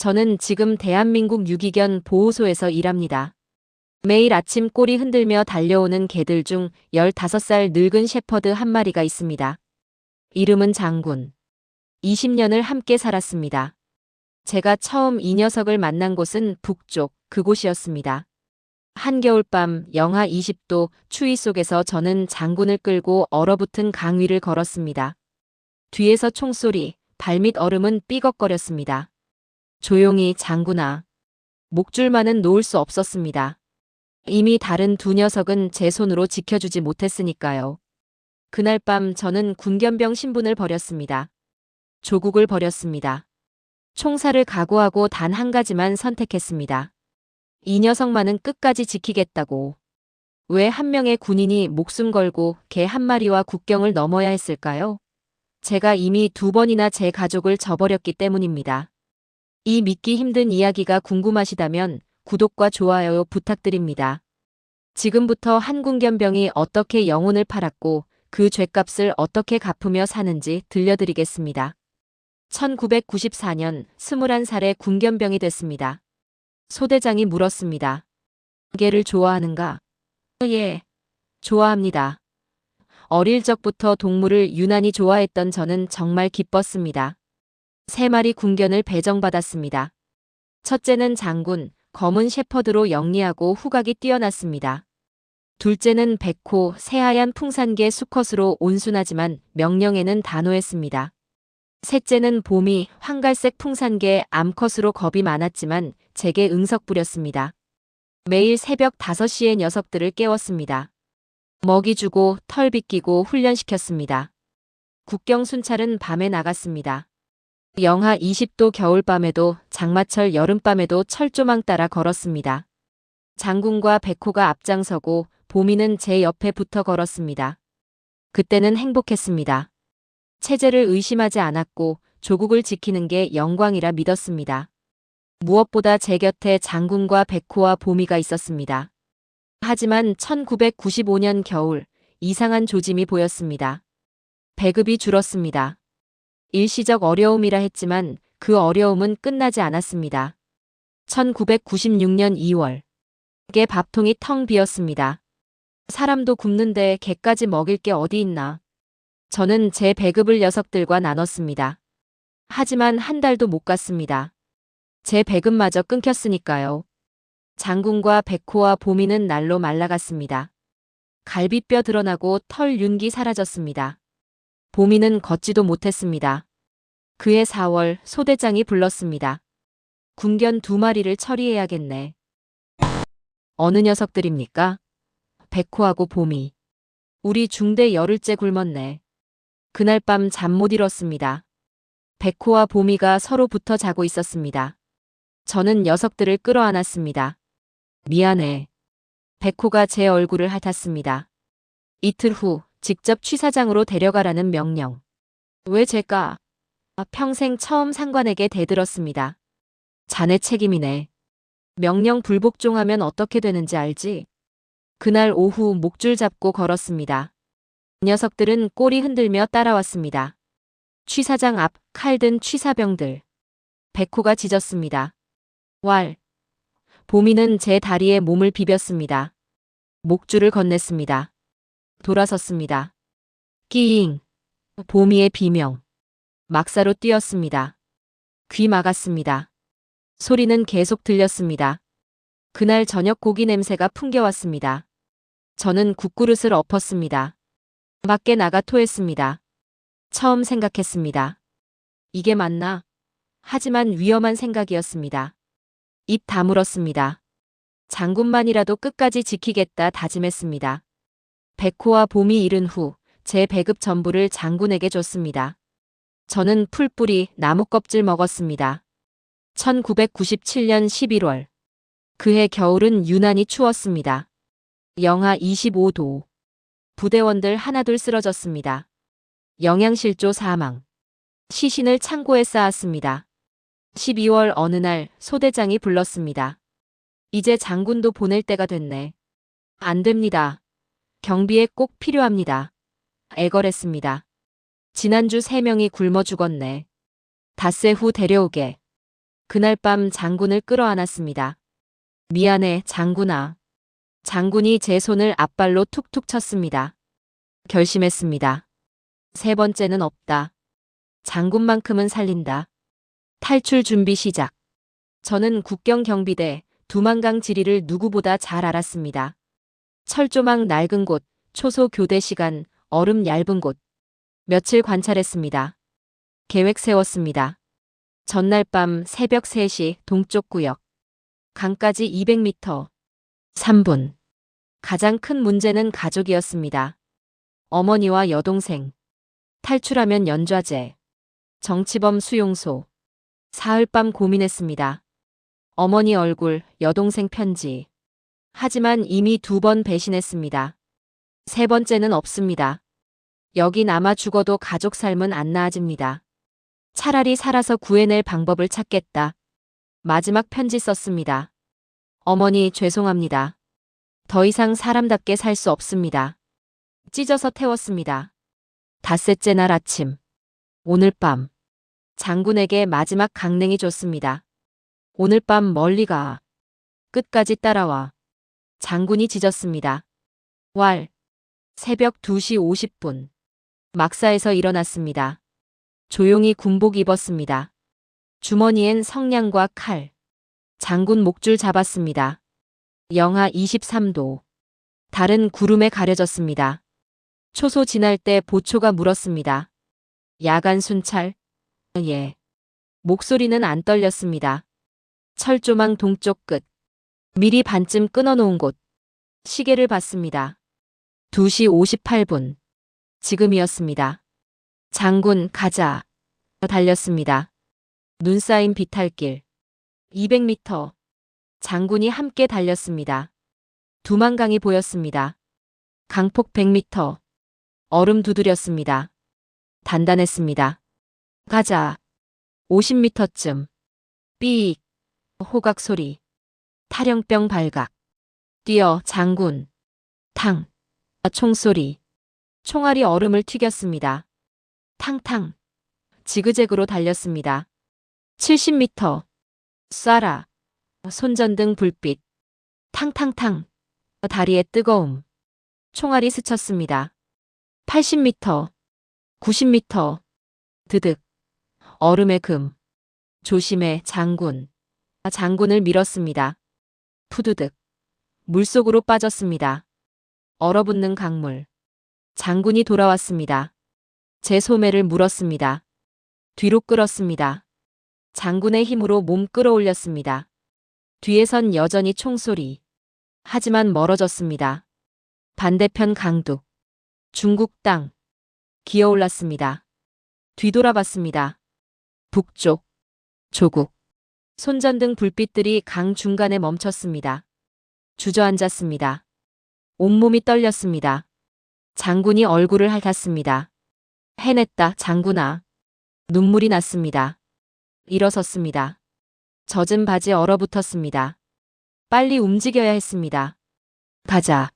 저는 지금 대한민국 유기견 보호소에서 일합니다. 매일 아침 꼬리 흔들며 달려오는 개들 중 15살 늙은 셰퍼드 한 마리가 있습니다. 이름은 장군. 20년을 함께 살았습니다. 제가 처음 이 녀석을 만난 곳은 북쪽 그곳이었습니다. 한겨울밤 영하 20도 추위 속에서 저는 장군을 끌고 얼어붙은 강 위를 걸었습니다. 뒤에서 총소리, 발밑 얼음은 삐걱거렸습니다. 조용히 장군아. 목줄만은 놓을 수 없었습니다. 이미 다른 두 녀석은 제 손으로 지켜주지 못했으니까요. 그날 밤 저는 군견병 신분을 버렸습니다. 조국을 버렸습니다. 총살을 각오하고 단 한 가지만 선택했습니다. 이 녀석만은 끝까지 지키겠다고. 왜 한 명의 군인이 목숨 걸고 개 한 마리와 국경을 넘어야 했을까요? 제가 이미 두 번이나 제 가족을 저버렸기 때문입니다. 이 믿기 힘든 이야기가 궁금하시다면 구독과 좋아요 부탁드립니다. 지금부터 한군견병이 어떻게 영혼을 팔았고 그 죗값을 어떻게 갚으며 사는지 들려드리겠습니다. 1994년 21살의 군견병이 됐습니다. 소대장이 물었습니다. 개를 좋아하는가? 예, 좋아합니다. 어릴 적부터 동물을 유난히 좋아했던 저는 정말 기뻤습니다. 세 마리 군견을 배정받았습니다. 첫째는 장군, 검은 셰퍼드로 영리하고 후각이 뛰어났습니다. 둘째는 백호, 새하얀 풍산개 수컷으로 온순하지만 명령에는 단호했습니다. 셋째는 봄이 황갈색 풍산개 암컷으로 겁이 많았지만 제게 응석 부렸습니다. 매일 새벽 5시에 녀석들을 깨웠습니다. 먹이 주고 털 빗기고 훈련시켰습니다. 국경 순찰은 밤에 나갔습니다. 영하 20도 겨울밤에도 장마철 여름밤에도 철조망 따라 걸었습니다. 장군과 백호가 앞장서고 보미는 제 옆에 붙어 걸었습니다. 그때는 행복했습니다. 체제를 의심하지 않았고 조국을 지키는 게 영광이라 믿었습니다. 무엇보다 제 곁에 장군과 백호와 보미가 있었습니다. 하지만 1995년 겨울 이상한 조짐이 보였습니다. 배급이 줄었습니다. 일시적 어려움이라 했지만 그 어려움은 끝나지 않았습니다. 1996년 2월 개 밥통이 텅 비었습니다. 사람도 굶는데 개까지 먹일 게 어디 있나. 저는 제 배급을 녀석들과 나눴습니다. 하지만 한 달도 못 갔습니다. 제 배급마저 끊겼으니까요. 장군과 백호와 보미는 날로 말라갔습니다. 갈비뼈 드러나고 털 윤기 사라졌습니다. 보미는 걷지도 못했습니다. 그해 4월 소대장이 불렀습니다. 군견 두 마리를 처리해야겠네. 어느 녀석들입니까? 백호하고 봄이. 우리 중대 열흘째 굶었네. 그날 밤 잠못 잃었습니다. 백호와 봄이가 서로 붙어 자고 있었습니다. 저는 녀석들을 끌어안았습니다. 미안해. 백호가 제 얼굴을 핥았습니다. 이틀 후 직접 취사장으로 데려가라는 명령. 왜 제가? 평생 처음 상관에게 대들었습니다. 자네 책임이네. 명령 불복종하면 어떻게 되는지 알지? 그날 오후 목줄 잡고 걸었습니다. 녀석들은 꼬리 흔들며 따라왔습니다. 취사장 앞 칼든 취사병들. 백호가 짖었습니다. 왈. 보미는 제 다리에 몸을 비볐습니다. 목줄을 건넸습니다. 돌아섰습니다. 끼잉. 보미의 비명. 막사로 뛰었습니다. 귀 막았습니다. 소리는 계속 들렸습니다. 그날 저녁 고기 냄새가 풍겨왔습니다. 저는 국그릇을 엎었습니다. 밖에 나가 토했습니다. 처음 생각했습니다. 이게 맞나? 하지만 위험한 생각이었습니다. 입 다물었습니다. 장군만이라도 끝까지 지키겠다 다짐했습니다. 백호와 봄이 이른 후 제 배급 전부를 장군에게 줬습니다. 저는 풀뿌리 나무 껍질 먹었습니다. 1997년 11월. 그해 겨울은 유난히 추웠습니다. 영하 25도. 부대원들 하나둘 쓰러졌습니다. 영양실조 사망. 시신을 창고에 쌓았습니다. 12월 어느 날 소대장이 불렀습니다. 이제 장군도 보낼 때가 됐네. 안 됩니다. 경비에 꼭 필요합니다. 애걸했습니다. 지난주 세 명이 굶어 죽었네. 닷새 후 데려오게. 그날 밤 장군을 끌어안았습니다. 미안해, 장군아. 장군이 제 손을 앞발로 툭툭 쳤습니다. 결심했습니다. 세 번째는 없다. 장군만큼은 살린다. 탈출 준비 시작. 저는 국경 경비대 두만강 지리를 누구보다 잘 알았습니다. 철조망 낡은 곳, 초소 교대 시간, 얼음 얇은 곳. 며칠 관찰했습니다. 계획 세웠습니다. 전날 밤 새벽 3시 동쪽 구역. 강까지 200m. 3분. 가장 큰 문제는 가족이었습니다. 어머니와 여동생. 탈출하면 연좌제. 정치범 수용소. 사흘밤 고민했습니다. 어머니 얼굴, 여동생 편지. 하지만 이미 두 번 배신했습니다. 세 번째는 없습니다. 여긴 아마 죽어도 가족 삶은 안 나아집니다. 차라리 살아서 구해낼 방법을 찾겠다. 마지막 편지 썼습니다. 어머니 죄송합니다. 더 이상 사람답게 살 수 없습니다. 찢어서 태웠습니다. 닷새째 날 아침. 오늘 밤. 장군에게 마지막 강냉이 줬습니다. 오늘 밤 멀리 가. 끝까지 따라와. 장군이 짖었습니다. 왈. 새벽 2시 50분. 막사에서 일어났습니다. 조용히 군복 입었습니다. 주머니엔 성냥과 칼. 장군 목줄 잡았습니다. 영하 23도. 달은 구름에 가려졌습니다. 초소 지날 때 보초가 물었습니다. 야간 순찰? 예. 목소리는 안 떨렸습니다. 철조망 동쪽 끝. 미리 반쯤 끊어놓은 곳. 시계를 봤습니다. 2시 58분. 지금이었습니다. 장군, 가자. 달렸습니다. 눈 쌓인 비탈길. 200m. 장군이 함께 달렸습니다. 두만강이 보였습니다. 강폭 100m. 얼음 두드렸습니다. 단단했습니다. 가자. 50m쯤. 삐익. 호각 소리. 타령병 발각. 뛰어 장군. 탕. 총소리. 총알이 얼음을 튀겼습니다. 탕탕. 지그재그로 달렸습니다. 70m. 쏴라. 손전등 불빛. 탕탕탕. 다리에 뜨거움. 총알이 스쳤습니다. 80m. 90m. 드득. 얼음의 금. 조심해 장군. 장군을 밀었습니다. 푸드득. 물속으로 빠졌습니다. 얼어붙는 강물. 장군이 돌아왔습니다. 제 소매를 물었습니다. 뒤로 끌었습니다. 장군의 힘으로 몸 끌어올렸습니다. 뒤에선 여전히 총소리. 하지만 멀어졌습니다. 반대편 강둑. 중국 땅. 기어올랐습니다. 뒤돌아봤습니다. 북쪽. 조국. 손전등 불빛들이 강 중간에 멈췄습니다. 주저앉았습니다. 온몸이 떨렸습니다. 장군이 얼굴을 핥았습니다. 해냈다, 장군아. 눈물이 났습니다. 일어섰습니다. 젖은 바지 얼어붙었습니다. 빨리 움직여야 했습니다. 가자.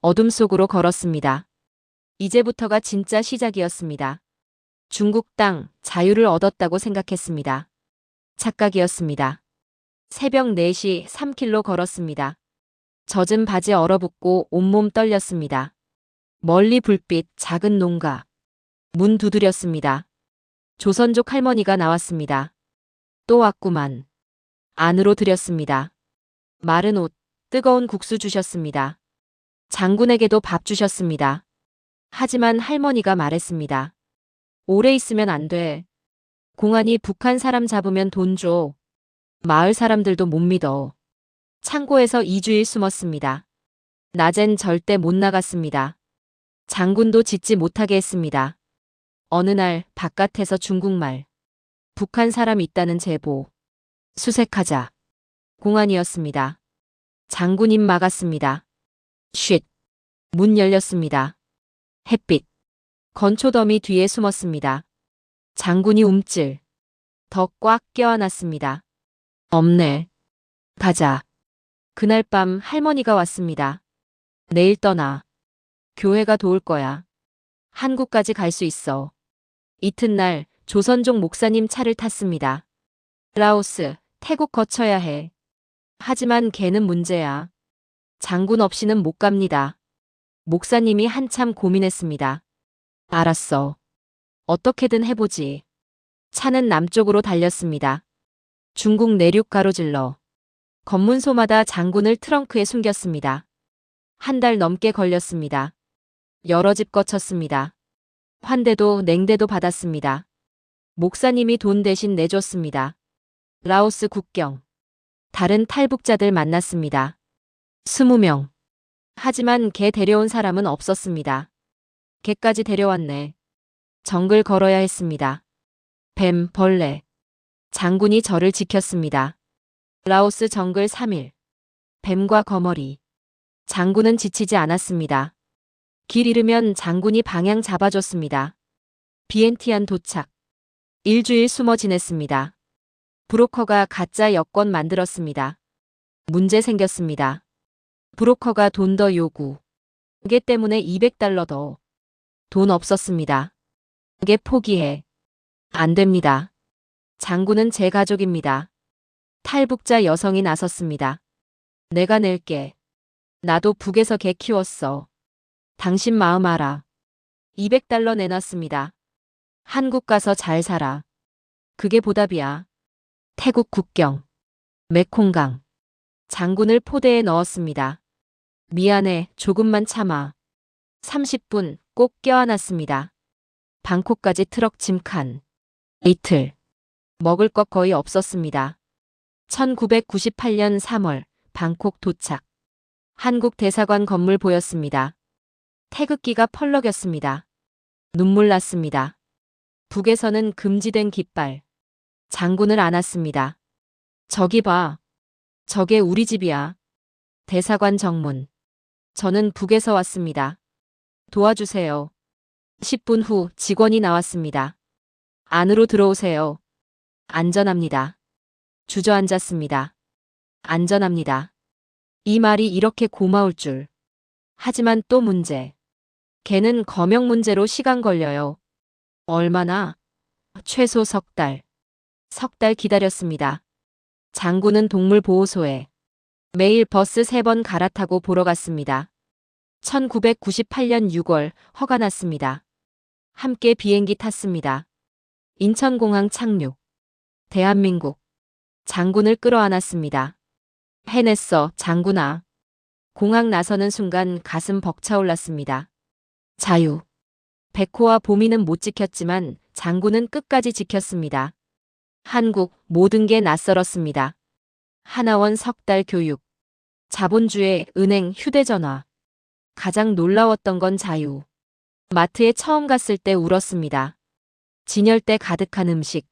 어둠 속으로 걸었습니다. 이제부터가 진짜 시작이었습니다. 중국 땅, 자유를 얻었다고 생각했습니다. 착각이었습니다. 새벽 4시 3킬로 걸었습니다. 젖은 바지 얼어붙고 온몸 떨렸습니다. 멀리 불빛, 작은 농가. 문 두드렸습니다. 조선족 할머니가 나왔습니다. 또 왔구만. 안으로 들였습니다. 마른 옷, 뜨거운 국수 주셨습니다. 장군에게도 밥 주셨습니다. 하지만 할머니가 말했습니다. 오래 있으면 안 돼. 공안이 북한 사람 잡으면 돈 줘. 마을 사람들도 못 믿어. 창고에서 2주일 숨었습니다. 낮엔 절대 못 나갔습니다. 장군도 짓지 못하게 했습니다. 어느 날 바깥에서 중국말. 북한 사람 있다는 제보. 수색하자. 공안이었습니다. 장군님 막았습니다. 쉿. 문 열렸습니다. 햇빛. 건초더미 뒤에 숨었습니다. 장군이 움찔. 더 꽉 껴안았습니다. 없네. 가자. 그날 밤 할머니가 왔습니다. 내일 떠나. 교회가 도울 거야. 한국까지 갈 수 있어. 이튿날 조선족 목사님 차를 탔습니다. 라오스, 태국 거쳐야 해. 하지만 걔는 문제야. 장군 없이는 못 갑니다. 목사님이 한참 고민했습니다. 알았어. 어떻게든 해보지. 차는 남쪽으로 달렸습니다. 중국 내륙 가로질러. 검문소마다 장군을 트렁크에 숨겼습니다. 한 달 넘게 걸렸습니다. 여러 집 거쳤습니다. 환대도 냉대도 받았습니다. 목사님이 돈 대신 내줬습니다. 라오스 국경. 다른 탈북자들 만났습니다. 20명. 하지만 개 데려온 사람은 없었습니다. 개까지 데려왔네. 정글 걸어야 했습니다. 뱀, 벌레. 장군이 저를 지켰습니다. 라오스 정글 3일. 뱀과 거머리. 장군은 지치지 않았습니다. 길 잃으면 장군이 방향 잡아줬습니다. 비엔티안 도착. 일주일 숨어 지냈습니다. 브로커가 가짜 여권 만들었습니다. 문제 생겼습니다. 브로커가 돈 더 요구. 그게 때문에 200달러 더. 돈 없었습니다. 그게 포기해. 안 됩니다. 장군은 제 가족입니다. 탈북자 여성이 나섰습니다. 내가 낼게. 나도 북에서 개 키웠어. 당신 마음 알아. 200달러 내놨습니다. 한국 가서 잘 살아. 그게 보답이야. 태국 국경. 메콩강. 장군을 포대에 넣었습니다. 미안해, 조금만 참아. 30분 꼭 껴안았습니다. 방콕까지 트럭 짐칸. 이틀. 먹을 것 거의 없었습니다. 1998년 3월 방콕 도착. 한국 대사관 건물 보였습니다. 태극기가 펄럭였습니다. 눈물 났습니다. 북에서는 금지된 깃발. 장군을 안았습니다. 저기 봐. 저게 우리 집이야. 대사관 정문. 저는 북에서 왔습니다. 도와주세요. 10분 후 직원이 나왔습니다. 안으로 들어오세요. 안전합니다. 주저앉았습니다. 안전합니다. 이 말이 이렇게 고마울 줄. 하지만 또 문제. 걔는 검역 문제로 시간 걸려요. 얼마나? 최소 석 달. 석 달 기다렸습니다. 장군은 동물보호소에 매일 버스 세 번 갈아타고 보러 갔습니다. 1998년 6월 허가 났습니다. 함께 비행기 탔습니다. 인천공항 착륙. 대한민국. 장군을 끌어안았습니다. 해냈어, 장군아. 공항 나서는 순간 가슴 벅차올랐습니다. 자유. 백호와 보미는 못 지켰지만 장군은 끝까지 지켰습니다. 한국 모든 게 낯설었습니다. 하나원 석 달 교육. 자본주의 은행 휴대전화. 가장 놀라웠던 건 자유. 마트에 처음 갔을 때 울었습니다. 진열대 가득한 음식.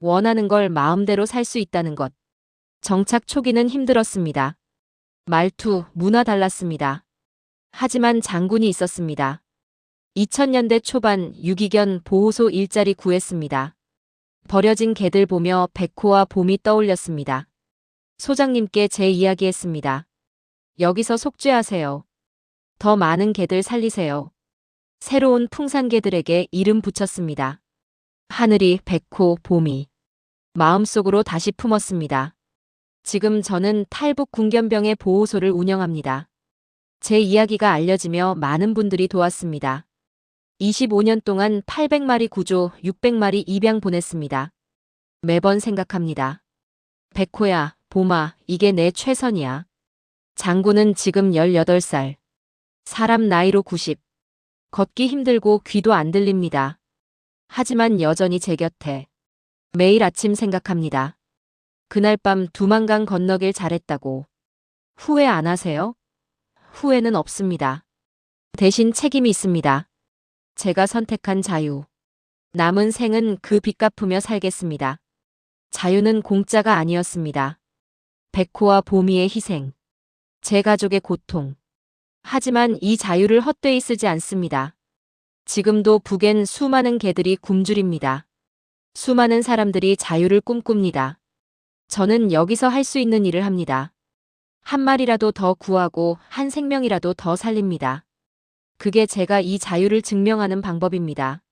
원하는 걸 마음대로 살 수 있다는 것. 정착 초기는 힘들었습니다. 말투, 문화 달랐습니다. 하지만 장군이 있었습니다. 2000년대 초반 유기견 보호소 일자리 구했습니다. 버려진 개들 보며 백호와 봄이 떠올렸습니다. 소장님께 제 이야기했습니다. 여기서 속죄하세요. 더 많은 개들 살리세요. 새로운 풍산개들에게 이름 붙였습니다. 하늘이 백호 봄이 마음속으로 다시 품었습니다. 지금 저는 탈북 군견병의 보호소를 운영합니다. 제 이야기가 알려지며 많은 분들이 도왔습니다. 25년 동안 800마리 구조, 600마리 입양 보냈습니다. 매번 생각합니다. 백호야, 봄아, 이게 내 최선이야. 장군은 지금 18살. 사람 나이로 90. 걷기 힘들고 귀도 안 들립니다. 하지만 여전히 제 곁에. 매일 아침 생각합니다. 그날 밤 두만강 건너길 잘했다고. 후회 안 하세요? 후회는 없습니다. 대신 책임이 있습니다. 제가 선택한 자유. 남은 생은 그 빚 갚으며 살겠습니다. 자유는 공짜가 아니었습니다. 백호와 보미의 희생. 제 가족의 고통. 하지만 이 자유를 헛되이 쓰지 않습니다. 지금도 북엔 수많은 개들이 굶주립니다. 수많은 사람들이 자유를 꿈꿉니다. 저는 여기서 할 수 있는 일을 합니다. 한 마리라도 더 구하고 한 생명이라도 더 살립니다. 그게 제가 이 자유를 증명하는 방법입니다.